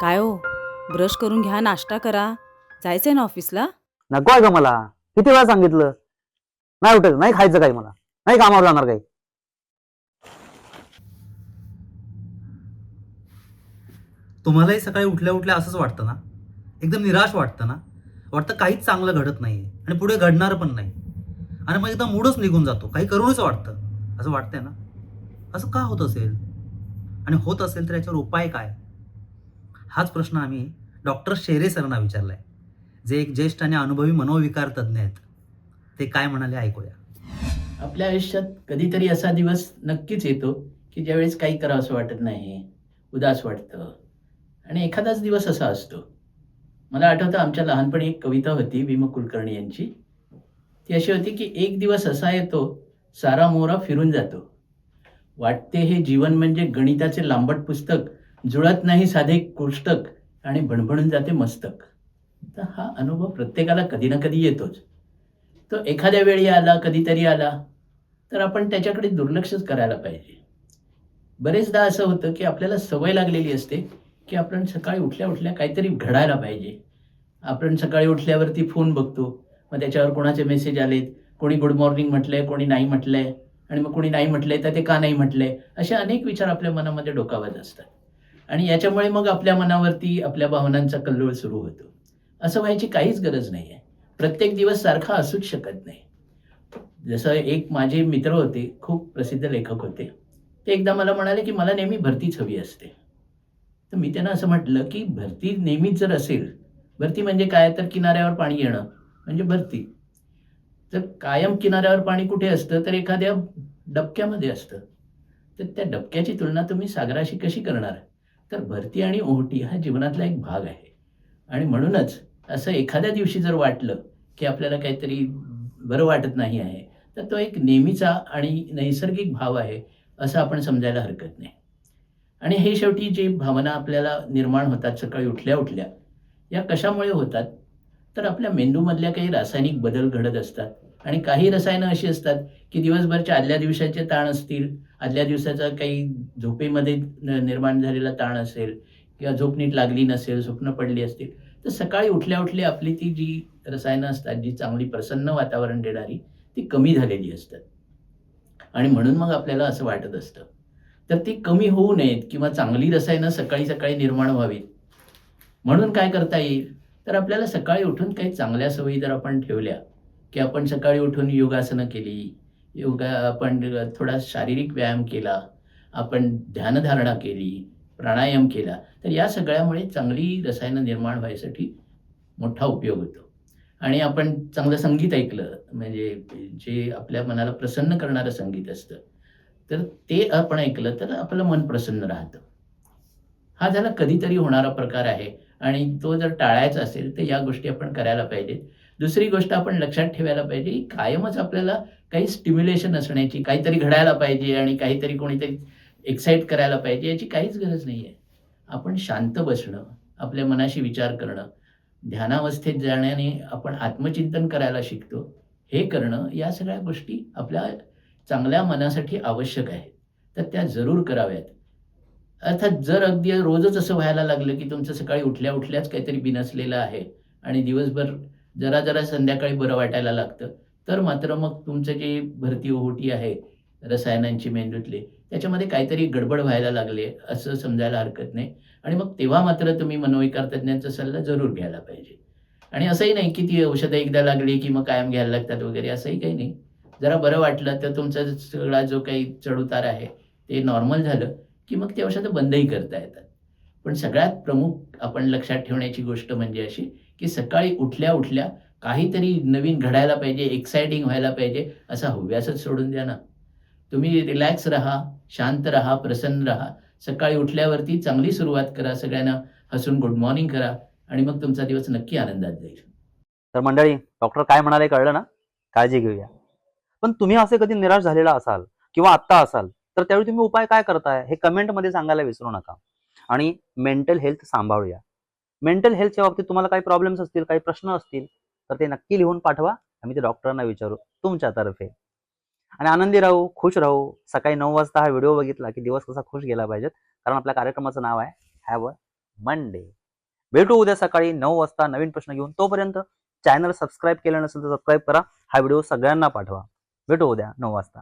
काय हो? ब्रश करून घ्या नाश्ता करा. जायचंय ना ऑफिसला? नको आहे का मला. किती वेळा सांगितलं? नाही उठायचं नाही खायचं काही मला. नाही कामावर जाणार काही. तुम्हालाही सकाळी उठल्या उठल्या असंच वाटतं ना? एकदम निराश वाटतं ना? वाटतं काहीच चांगलं घडत नाही आणि पुढे घडणार पण नाही. आणि मग एकदा मूडच निघून जातो. काही करूनच वाटतं. असं वाटतंय ना? असं का होत असेल? आणि होत असेल तर याच्यावर उपाय काय? हाच प्रश्न आम्ही डॉक्टर शेरे सरांना विचारलाय. जे एक ज्येष्ठ आणि अनुभवी मनोविकार तज्ज्ञ आहेत ते काय म्हणाले ऐकूया. आपल्या आयुष्यात कधीतरी असा दिवस नक्कीच येतो की ज्यावेळेस काही करावं असं वाटत नाही उदास वाटतं. आणि एखादाच दिवस असा असतो. मला आठवतं आमच्या लहानपणी एक कविता होती भीम कुलकर्णी यांची. ती अशी होती की एक दिवस असा येतो सारा मोरा फिरून जातो. वाटते हे जीवन म्हणजे गणिताचे लांबट पुस्तक जुळत नाही साधे कोष्टक आणि भणभणून जाते मस्तक. तर हा अनुभव प्रत्येकाला कधी ना कधी येतोच. तो एखाद्या वेळी आला कधीतरी आला तर आपण त्याच्याकडे दुर्लक्षच करायला पाहिजे. बरेचदा असं होतं की आपल्याला सवय लागलेली असते की आपण सकाळी उठल्या उठल्या काहीतरी घडायला पाहिजे. आपण सकाळी उठल्यावरती फोन बघतो मग त्याच्यावर कोणाचे मेसेज आलेत कोणी गुड मॉर्निंग म्हटलंय कोणी नाही म्हटलंय आणि मग कोणी नाही म्हटलंय तर ते का नाही म्हटलंय असे अनेक विचार आपल्या मनामध्ये डोकावत असतात. आणि याच्यामुळे मग आपल्या मनावरती आपल्या भावनांचा कल्लोळ सुरू होतो. असं व्हायची काहीच गरज नाही आहे प्रत्येक दिवस सारखा असूच शकत नाही. जसं एक माझे मित्र होते खूप प्रसिद्ध लेखक होते. ते एकदा मला म्हणाले की मला नेहमी भरतीच हवी असते. तर मी त्यांना असं म्हटलं की भरती नेहमीच जर असेल भरती म्हणजे काय? तर किनाऱ्यावर पाणी येणं म्हणजे भरती. तर कायम किनाऱ्यावर पाणी कुठे असतं तर एखाद्या डबक्यामध्ये असतं. तर त्या डबक्याची तुलना तुम्ही सागराशी कशी करणार? तर भरती आणि ओहटी हा जीवनातला एक भाग आहे. आणि म्हणूनच असं एखाद्या दिवशी जर वाटलं की आपल्याला काहीतरी बरं वाटत नाही आहे तर तो एक नेहमीचा आणि नैसर्गिक भाव आहे असं आपण समजायला हरकत नाही. आणि हे शेवटी जे भावना आपल्याला निर्माण होतात सकाळी उठल्या उठल्या या कशामुळे होतात? तर आपल्या मेंदूमधल्या काही रासायनिक बदल घडत असतात. आणि काही रसायनं अशी असतात की दिवसभरच्या आदल्या दिवसाचे ताण असतील आदल्या दिवसाचा काही झोपेमध्ये निर्माण झालेला ताण असेल किंवा झोप नीट लागली नसेल स्वप्न पडली असतील तर सकाळी उठल्या उठल्या आपली ती जी रसायनं असतात जी चांगली प्रसन्न वातावरण देणारी ती कमी झालेली असतात. आणि म्हणून मग आपल्याला असं वाटत असतं. तर ती कमी होऊ नयेत किंवा चांगली रसायनं सकाळी सकाळी निर्माण व्हावीत. म्हणून काय करता येईल? तर आपल्याला सकाळी उठून काही चांगल्या सवयी जर आपण ठेवल्या की आपण सकाळी उठून योगासनं केली योगा आपण थोडा शारीरिक व्यायाम केला आपण ध्यानधारणा केली प्राणायाम केला तर या सगळ्यामुळे चांगली रसायनं निर्माण व्हायसाठी मोठा उपयोग होतो. आणि आपण चांगलं संगीत ऐकलं म्हणजे जे आपल्या मनाला प्रसन्न करणारं संगीत असतं तर ते आपण ऐकलं तर आपलं मन प्रसन्न राहतं. हा झाला कधीतरी होणारा प्रकार आहे. आणि तो जर टाळायचा असेल तर या गोष्टी आपण करायला पाहिजेत. दुसरी गोष्ट आपण लक्षात ठेवायला पाहिजे कायमच आपल्याला काही स्टिम्युलेशन असण्याची काहीतरी घडायला पाहिजे आणि काहीतरी कोणीतरी एक्साईट करायला पाहिजे याची काहीच गरज नाही आहे आपण शांत बसणं आपल्या मनाशी विचार करणं ध्यानावस्थेत जाण्याने आपण आत्मचिंतन करायला शिकतो हे करणं या सगळ्या गोष्टी आपल्या चांगल्या मनासाठी आवश्यक आहेत. तर त्या जरूर कराव्यात. अर्थात जर अगदी रोजच असं व्हायला लागलं की तुमचं सकाळी उठल्या उठल्याच काहीतरी बिनसलेलं आहे आणि दिवसभर जरा जरा संध्याकाळी बरं वाटायला लागतं. तर मात्र मग तुमचं जे भरती ओहोटी आहे रसायनांची मेंदूतले त्याच्यामध्ये काहीतरी गडबड व्हायला लागले असं समजायला हरकत नाही. आणि मग तेव्हा मात्र तुम्ही मनोविकार तज्ज्ञांचा सल्ला जरूर घ्यायला पाहिजे. आणि असंही नाही की ती औषधं एकदा लागली की मग कायम घ्यायला लागतात वगैरे असंही काही नाही. जरा बरं वाटलं तर तुमचा सगळा जो काही चढउतार आहे ते नॉर्मल झालं की मग ते औषधं बंदही करता येतात. पण सगळ्यात प्रमुख आपण लक्षात ठेवण्याची गोष्ट म्हणजे अशी की सकाळी उठल्या उठल्या काहीतरी नवीन घडायला पाहिजे एक्साइटिंग व्हायला पाहिजे असा हव्यासच सोडून द्या ना. तुम्ही रिलॅक्स राहा शांत राहा प्रसन्न राहा. सकाळी उठल्यावरती चांगली सुरुवात करा सगळ्यांना. हसून गुड मॉर्निंग करा आणि मग तुमचा दिवस नक्की आनंदात जाईल. तर मंडळी डॉक्टर काय म्हणाले कळलं ना? काळजी घेऊया. पण तुम्ही असे कधी निराश झालेला असाल किंवा आत्ता असाल तर त्यावेळी तुम्ही उपाय काय करताय हे कमेंटमध्ये सांगायला विसरू नका. आणि मेंटल हेल्थ सांभाळूया. मेंटल हेल्थच्या बाबतीत तुम्हाला काही प्रॉब्लेम्स असतील काही प्रश्न असतील तर ते नक्की लिहून पाठवा. आम्ही ते डॉक्टरांना विचारू. तुमच्यातर्फे आणि आनंदी राहू खुश राहू. सकाळी नऊ वाजता हा व्हिडिओ बघितला की दिवस कसा खुश गेला पाहिजेत. कारण आपल्या कार्यक्रमाचं नाव आहे हॅव अ मंडे भेटू उद्या सकाळी नऊ वाजता नवीन प्रश्न घेऊन. तोपर्यंत चॅनल सबस्क्राईब केलं नसेल तर सबस्क्राईब करा. हा व्हिडिओ सगळ्यांना पाठवा. भेटू उद्या नऊ वाजता.